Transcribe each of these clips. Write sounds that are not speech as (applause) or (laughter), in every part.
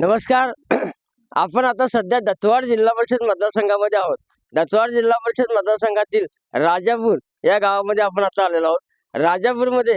नमस्कार. (clears throat) आपण आता सध्या दत्तवाड जिल्हा परिषद मतदारसंघामध्ये आहोत. दत्तवाड जिल्हा परिषद मतदारसंघातील राजापूर या गावामध्ये आपण आता आलेलो आहोत. राजापूरमध्ये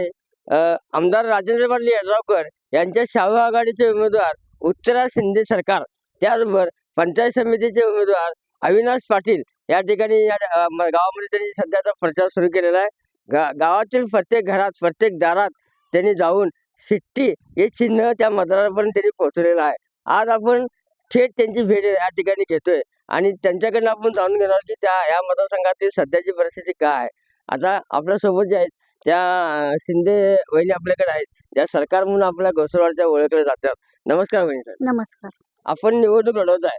आमदार राजेंद्र पाटील यड्रावकर यांच्या शाहू आघाडीचे उमेदवार उत्तरा शिंदे सरकार त्याचबरोबर पंचायत समितीचे उमेदवार अविनाश पाटील या ठिकाणी या गावामध्ये त्यांनी सध्याचा प्रचार सुरू केलेला आहे. गा गावातील प्रत्येक घरात प्रत्येक दारात त्यांनी जाऊन शिट्टी हे चिन्ह त्या मतदारापर्यंत त्यांनी पोहोचलेलं आहे. आज आपण थेट त्यांची भेट या ठिकाणी घेतोय. आणि त्यांच्याकडनं आपण जाणून घेणार की त्या या मतदारसंघातील सध्याची परिस्थिती काय आहे. आता आपल्यासोबत जे आहेत त्या शिंदे वहिनी आपल्याकडे आहेत. त्या सरकार म्हणून आपल्या घोसरवाडच्या ओळखले जातात. नमस्कार वहिनी सर नमस्कार. आपण निवडणूक लढवत आहे.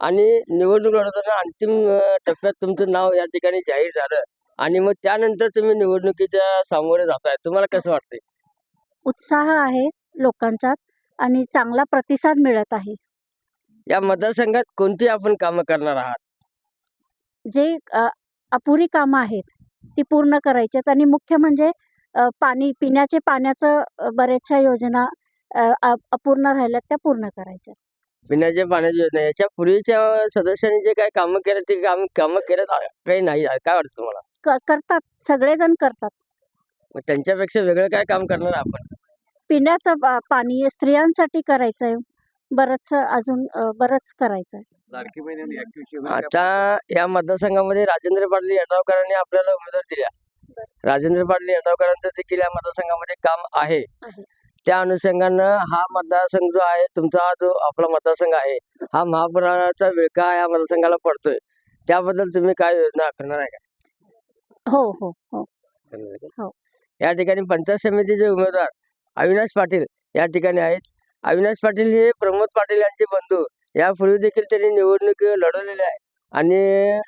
आणि निवडणूक लढवताना अंतिम टप्प्यात तुमचं नाव या ठिकाणी जाहीर झालं. आणि मग त्यानंतर तुम्ही निवडणुकीच्या सामोरे जाताय. तुम्हाला कसं वाटतंय? उत्साह आहे लोकांचा. आणि चांगला प्रतिसाद मिळत आहे. या मतदारसंघात कोणती आपण कामं करणार आहात? जे अ, अपुरी कामं आहेत ती पूर्ण करायची आहेत आणि मुख्य म्हणजे अ, पाणी पिण्याचे पाण्याचं अ, बऱ्याचशा योजना अ, अ- अपूर्ण राहिल्यात त्या पूर्ण करायच्या पिण्याच्या पाण्याची योजना याच्या पूर्वीच्या सदस्यांनी जे काही कामं केलं ते काम कामं केलं काही नाही आहे. काय वाटतं तुम्हाला? क- करतात सगळेजण करतात. मग त्यांच्यापेक्षा वेगळं काय काम करणार आपण? पिण्याचं पा- पाणी स्त्रियांसाठी करायचं आहे बरंच अजून अ, बरंच करायचं आहे आता या मतदारसंघामध्ये राजेंद्र पाटील यड्रावकरांनी आपल्याला उमेदवार दिल्या. राजेंद्र पाटील यड्रावकरांचं देखील या मतदारसंघामध्ये काम आहे. आहे. त्या अनुषंगानं हा मतदारसंघ जो आहे तुमचा हा जो आपला मतदारसंघ आहे हा महापुराचा विळखा या मतदारसंघाला पडतोय? त्याबद्दल तुम्ही काय योजना आखणार आहे हो हो हो. का? हो. या ठिकाणी पंचायत समितीचे उमेदवार अविनाश पाटील या ठिकाणी आहेत. अविनाश पाटील हे प्रमोद पाटील यांचे बंधू. यापूर्वी देखील त्यांनी निवडणूक लढवलेली आहे आणि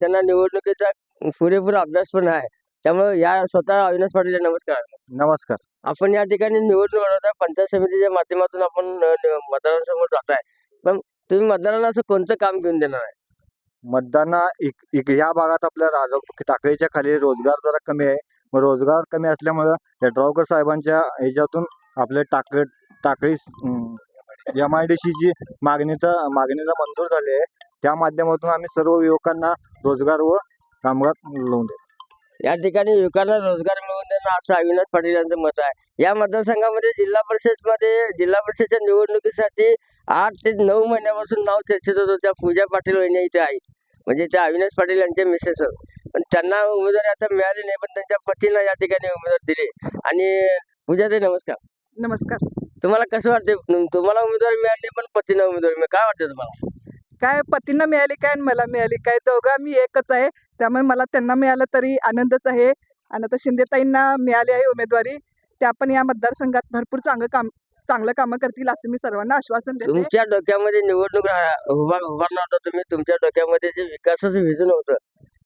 त्यांना निवडणुकीचा पुरेपूर अभ्यास पण आहे. त्यामुळे या स्वतः अविनाश पाटील नमस्कार. नमस्कार. आपण या ठिकाणी निवडणूक लढवत आहे पंचायत समितीच्या माध्यमातून आपण मतदारांसमोर जात आहे पण तुम्ही मतदारांना असं कोणतं काम घेऊन देणार आहे? मतदाना इक इक या भागात आपल्या राजा टाकळीच्या खाली रोजगार जरा कमी आहे. मग रोजगार कमी असल्यामुळं यड्रावकर साहेबांच्या ह्याच्यातून आपले टाक टाकळी एम आय डी सीची मागणीचा मागणीला मंजूर झाली आहे. त्या माध्यमातून आम्ही सर्व युवकांना रोजगार व कामगार लावून देतो या ठिकाणी युवकांना रोजगार मिळवून देणं असं अविनाश पाटील यांचं मत आहे. या मतदारसंघामध्ये जिल्हा परिषदमध्ये जिल्हा परिषदच्या निवडणुकीसाठी आठ ते नऊ महिन्यापासून नाव चर्चेत होतं. त्या पूजा पाटील वहिनी इथे आहेत. म्हणजे त्या अविनाश पाटील यांचे मिसेस पण त्यांना उमेदवारी आता मिळाली नाही पण त्यांच्या पतीनं या ठिकाणी उमेदवार दिले. आणि पूजा ते नमस्कार. नमस्कार. तुम्हाला कसं वाटते तुम्हाला उमेदवारी मिळाली पण पतीनं उमेदवारी मिळाली. काय वाटतं तुम्हाला? काय पतींना मिळाली काय आणि मला मिळाली? काय दोघं मी एकच आहे त्यामुळे मला त्यांना मिळालं तरी आनंदच आहे. आणि आता शिंदेताईंना मिळाली आहे उमेदवारी. त्या पण या मतदारसंघात भरपूर चांगलं काम चांगलं कामं करतील असं मी सर्वांना आश्वासन देते. तुमच्या डोक्यामध्ये निवडणूक उभारणार होता तुम्ही. तुमच्या डोक्यामध्ये जे विकासाचं व्हिजन होतं.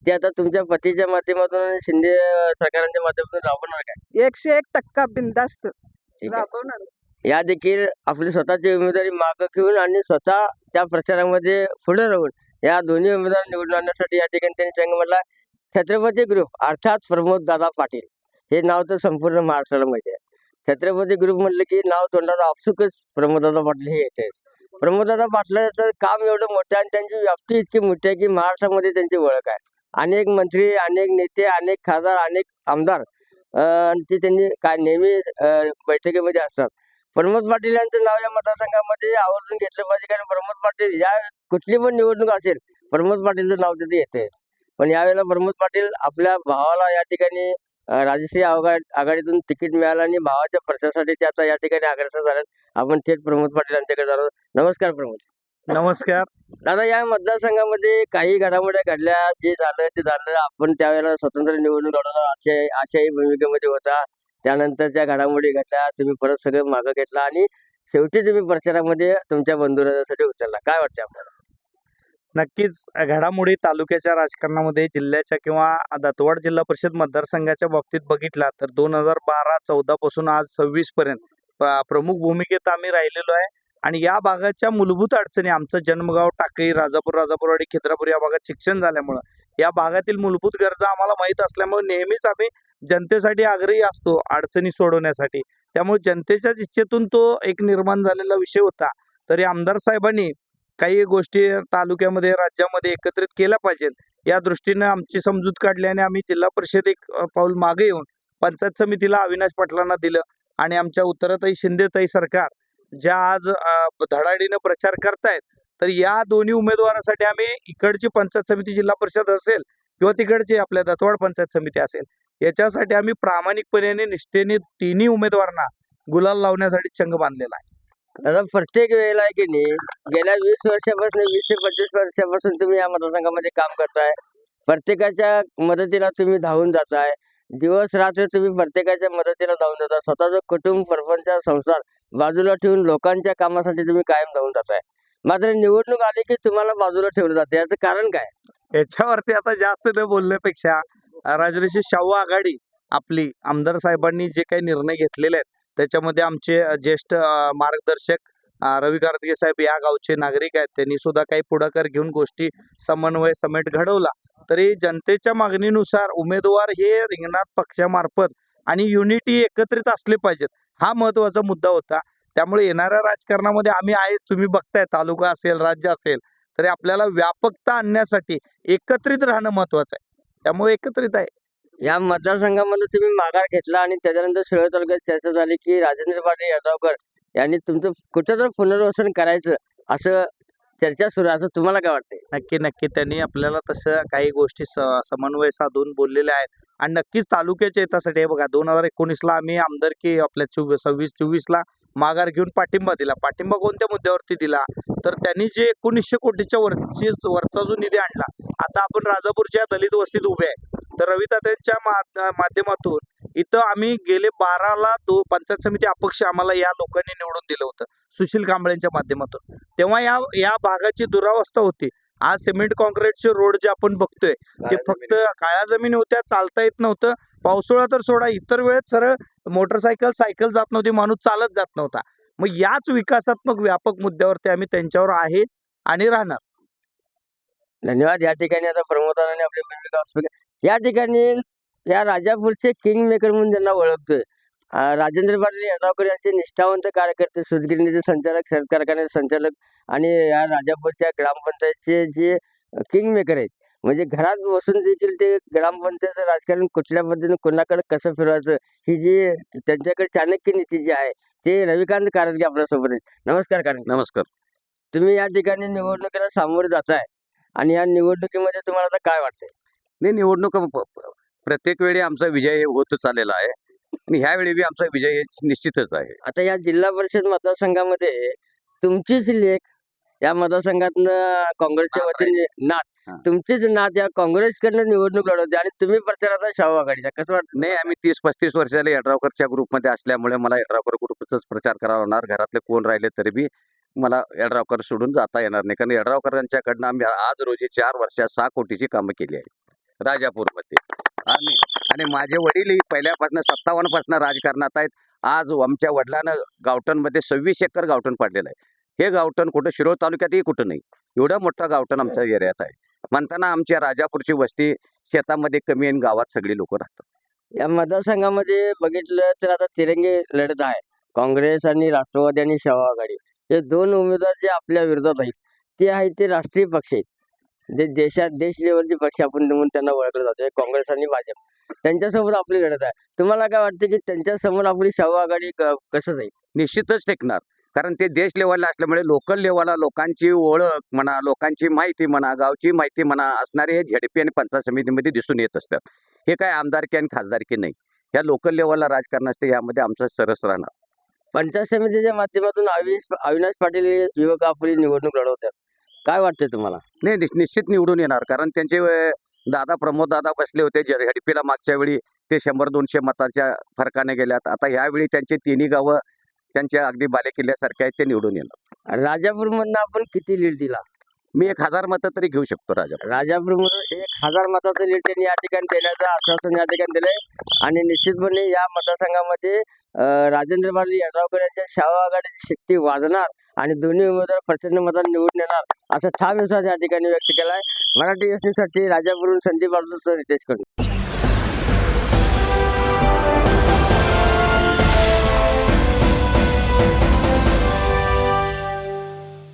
ते आता तुमच्या पतीच्या माध्यमातून आणि शिंदे सरकारांच्या माध्यमातून राबवणार काय? एकशे एक टक्का बिंदास्त ठीक आहे. राबवणार. या देखील आपली स्वतःची उमेदवारी मागं घेऊन आणि स्वतः त्या प्रचारामध्ये पुढे राहून या दोन्ही उमेदवार निवडून आणण्यासाठी या ठिकाणी त्यांनी संघ म्हटला छत्रपती ग्रुप अर्थात प्रमोद दादा पाटील. हे नाव तर संपूर्ण महाराष्ट्राला माहिती आहे. छत्रपती ग्रुप म्हटलं की नाव तोंडाला आपसुकच प्रमोददादा पाटील हे येते. प्रमोददादा पाटलाचं काम एवढं मोठं आहे आणि त्यांची व्याप्ती इतकी मोठी आहे की महाराष्ट्रामध्ये त्यांची ओळख आहे. अनेक मंत्री अनेक नेते अनेक खासदार अनेक आमदार ते त्यांनी काय नेहमी बैठकीमध्ये असतात. प्रमोद पाटील यांचं नाव या मतदारसंघामध्ये आवर्जून घेतलं पाहिजे कारण प्रमोद पाटील या कुठली पण निवडणूक असेल प्रमोद पाटीलचं नाव तिथे येते पण यावेळेला प्रमोद पाटील आपल्या भावाला या ठिकाणी राजश्री आघाड आघाडीतून तिकीट मिळालं आणि भावाच्या प्रचारासाठी ते आता या ठिकाणी अग्रसर झाल्यात आपण थेट प्रमोद पाटील यांच्याकडे जाणार नमस्कार प्रमोद. नमस्कार. दादा या मतदारसंघामध्ये काही घडामोडी घडल्या. जे झालं ते झालं. आपण त्यावेळेला स्वतंत्र निवडणूक लढवणार अशा आशाही भूमिकेमध्ये होता. त्यानंतरच्या घडामोडी घडल्या. तुम्ही परत सगळं मागं घेतला आणि शेवटी तुम्ही प्रचारामध्ये तुमच्या बंधुराजासाठी उचलला काय वाटतं आपल्याला? नक्कीच घडामोडी तालुक्याच्या राजकारणामध्ये जिल्ह्याच्या किंवा दत्तवाड जिल्हा परिषद मतदारसंघाच्या बाबतीत बघितला तर दोन हजार बारा चौदा पासून आज सव्वीस पर्यंत प्रमुख भूमिकेत आम्ही राहिलेलो आहे. आणि या भागाच्या मूलभूत अडचणी आमचं जन्मगाव टाकळी राजापूर राजापूरवाडी खिद्रापूर या भागात शिक्षण झाल्यामुळं. या भागातील मूलभूत गरजा आम्हाला माहीत असल्यामुळे नेहमीच आम्ही जनतेसाठी आग्रही असतो अडचणी सोडवण्यासाठी. त्यामुळे जनतेच्याच इच्छेतून तो एक निर्माण झालेला विषय होता. तरी आमदार साहेबांनी काही गोष्टी तालुक्यामध्ये राज्यामध्ये एकत्रित केल्या पाहिजेत. या दृष्टीनं आमची समजूत काढली आणि आम्ही जिल्हा परिषद एक पाऊल मागे येऊन पंचायत समितीला अविनाश पाटलांना दिलं आणि आमच्या उत्तराताई शिंदेताई सरकार ज्या आज धडाडीनं प्रचार करतायत तर या दोन्ही उमेदवारांसाठी आम्ही इकडची पंचायत समिती जिल्हा परिषद असेल किंवा तिकडची आपल्या दत्तवाड पंचायत समिती असेल याच्यासाठी आम्ही प्रामाणिकपणे आणि निष्ठेने तिन्ही उमेदवारांना गुलाल लावण्यासाठी चंग बांधलेला आहे. आता प्रत्येक वेळेला आहे की नाही गेल्या वीस वर्षापासून वीस ते पंचवीस वर्षापासून तुम्ही या मतदारसंघामध्ये काम करताय. प्रत्येकाच्या मदतीला तुम्ही धावून जाताय. दिवस रात्र तुम्ही प्रत्येकाच्या मदतीला धावून जाता. स्वतःचं कुटुंब प्रपंच संसार बाजूला ठेवून लोकांच्या कामासाठी तुम्ही कायम धावून जाताय. मात्र निवडणूक आली की तुम्हाला बाजूला ठेवलं जाते. याचं कारण काय? याच्यावरती आता जास्त न बोलण्यापेक्षा राजर्षी शाहू आघाडी आपली आमदार साहेबांनी जे काही निर्णय घेतलेले आहेत त्याच्यामध्ये आमचे ज्येष्ठ मार्गदर्शक रवी कार्तिके साहेब या गावचे नागरिक आहेत. त्यांनी सुद्धा काही पुढाकार घेऊन गोष्टी समन्वय समेट घडवला. तरी जनतेच्या मागणीनुसार उमेदवार हे रिंगणात पक्षामार्फत आणि युनिटी एकत्रित असले पाहिजेत हा महत्त्वाचा मुद्दा होता. त्यामुळे येणाऱ्या राजकारणामध्ये आम्ही आहेच तुम्ही बघताय तालुका असेल राज्य असेल तरी आपल्याला व्यापकता आणण्यासाठी एकत्रित राहणं महत्वाचं आहे. त्यामुळे एकत्रित आहे. या मतदारसंघामध्ये तुम्ही माघार घेतला आणि त्याच्यानंतर शिरोळ तालुक्यात चर्चा झाली की राजेंद्र पाटील यादवकर यांनी तुमचं कुठं तर पुनर्वसन करायचं असं चर्चा सुरू असं तुम्हाला काय वाटतंय? नक्की नक्की. त्यांनी आपल्याला तसं काही गोष्टी स- समन्वय साधून बोललेल्या आहेत. आणि नक्कीच तालुक्याच्या हितासाठी हे बघा दोन हजार एकोणीसला आम्ही आमदारकी आपल्या चोवीस सव्वीस चोवीसला माघार घेऊन पाठिंबा दिला. पाठिंबा कोणत्या मुद्द्यावरती दिला? तर त्यांनी जे एकोणीसशे कोटीच्या वरची वरचा जो निधी आणला आता आपण राजापूरच्या दलित वस्तीत उभे आहे. तर रवितात्यांच्या मा- माध्यमातून इथं आम्ही गेले बाराला दो पंचायत समिती अपक्ष आम्हाला या लोकांनी निवडून दिलं होतं सुशील कांबळेंच्या माध्यमातून. तेव्हा या या भागाची दुरावस्था होती. आज सिमेंट कॉन्क्रीटचे रोड जे आपण बघतोय ते फक्त काळ्या जमिनी होत्या चालता येत नव्हतं. पावसाळा तर सोडा इतर वेळेत सरळ मोटरसायकल सायकल जात नव्हती माणूस चालत जात नव्हता. मग याच विकासात्मक व्यापक मुद्द्यावरती आम्ही त्यांच्यावर आहे आणि राहणार. धन्यवाद. या ठिकाणी आता प्रमोदाने आपली भूमिका या ठिकाणी या राजापूरचे किंग मेकर म्हणून ज्यांना ओळखतोय. राजेंद्र पाटील यड्रावकर यांचे निष्ठावंत कार्यकर्ते सुतगिरणीचे संचालक शरद कारखान्याचे संचालक आणि या राजापूरच्या ग्रामपंचायतचे जे किंग मेकर आहेत. म्हणजे घरात बसून देखील ते ग्रामपंचायत राजकारण कुठल्या पद्धतीने कोणाकडे कसं फिरवायचं ही जी त्यांच्याकडे चाणक्य नीती जी आहे ते रविकांत कारंगे आपल्यासोबत आहेत. नमस्कार कारंगे नमस्कार. तुम्ही या ठिकाणी निवडणुकीला सामोरे जाताय आणि या निवडणुकीमध्ये तुम्हाला आता काय वाटतंय? नाही निवडणूक प्रत्येक वेळी आमचा विजय होतच आलेला आहे. आणि ह्यावेळी बी आमचा विजय हे निश्चितच आहे. आता या जिल्हा परिषद मतदारसंघामध्ये तुमचीच लेख या मतदारसंघातनं काँग्रेसच्या वतीने. नात तुमचीच नात या काँग्रेसकडनं निवडणूक लढवते आणि तुम्ही प्रचाराचा शाहू आघाडीचा कसं वाटतं? नाही आम्ही तीस पस्तीस वर्षाला यड्रावकरच्या ग्रुपमध्ये असल्यामुळे मला यड्रावकर ग्रुपचाच प्रचार करावा लागणार. घरातले कोण राहिले तरी बी मला यड्रावकर सोडून जाता येणार नाही. कारण यड्रावकर यांच्याकडनं आम्ही आज रोजी चार वर्षात सहा कोटीची कामं केली आहेत. राजापूरमध्ये. आणि आणि माझे वडीलही पहिल्यापासून सत्तावन्नपासून राजकारणात आहेत. आज आमच्या वडिलांना गावठणमध्ये सव्वीस एकर गावठण पाडलेलं आहे. हे गावठण कुठं शिरोळ तालुक्यातही कुठं नाही. एवढं मोठं गावठण आमच्या एरियात आहे. म्हणताना आमच्या राजापूरची वस्ती शेतामध्ये कमी आणि गावात सगळी लोक राहतात. या मतदारसंघामध्ये बघितलं तर आता तिरंगी लढत आहे. काँग्रेस आणि राष्ट्रवादी आणि सेवा आघाडी. हे दोन उमेदवार जे आपल्या विरोधात आहेत ते आहेत ते राष्ट्रीय पक्ष आहेत. जे देशात देश लेवलचे पक्ष आपण म्हणून त्यांना ओळखलं जातं. हे काँग्रेस आणि भाजप. त्यांच्यासोबत आपली लढत आहे. तुम्हाला काय वाटतं की त्यांच्यासमोर आपली शाहू आघाडी कसं जाईल? निश्चितच टेकणार. कारण ते देश लेवलला असल्यामुळे लोकल लेवलला लोकांची ओळख म्हणा लोकांची माहिती म्हणा गावची माहिती म्हणा असणारे हे झेडपी आणि पंचायत समितीमध्ये दिसून येत असतात. हे काय आमदारकी आणि खासदारकी नाही. या लोकल लेवलला राजकारण असते यामध्ये आमचं सरस राहणार. पंचायत समितीच्या माध्यमातून अविनाश अविनाश पाटील युवक आपली निवडणूक लढवतात. काय वाटतंय तुम्हाला? नाही निश- निश्चित निवडून येणार. कारण त्यांचे दादा प्रमोद दादा बसले होते झेडपीला मागच्या वेळी ते शंभर दोनशे मताच्या फरकाने गेल्यात. आता ह्यावेळी त्यांचे तिन्ही गावं त्यांच्या अगदी बालेकिल्ल्यासारखे आहेत ते निवडून येणार. राजापूरमधनं आपण किती लीड दिला? मी एक हजार मतं तरी घेऊ शकतो राजा. राजापूरमधून एक हजार मताचं लीड त्यांनी या ठिकाणी देण्याचं आश्वासन या ठिकाणी दिलंय. आणि निश्चितपणे या मतदारसंघामध्ये राजेंद्र पाटील यड्रावकर यांच्या शाहू आघाडीची शक्ती वाजणार आणि दोन्ही उमेदवार प्रचंड मतात निवडून येणार असा ठाम विश्वास या ठिकाणी व्यक्त केलाय. मराठी साठी राजापूरहून संदीप बाळू रितेशकडून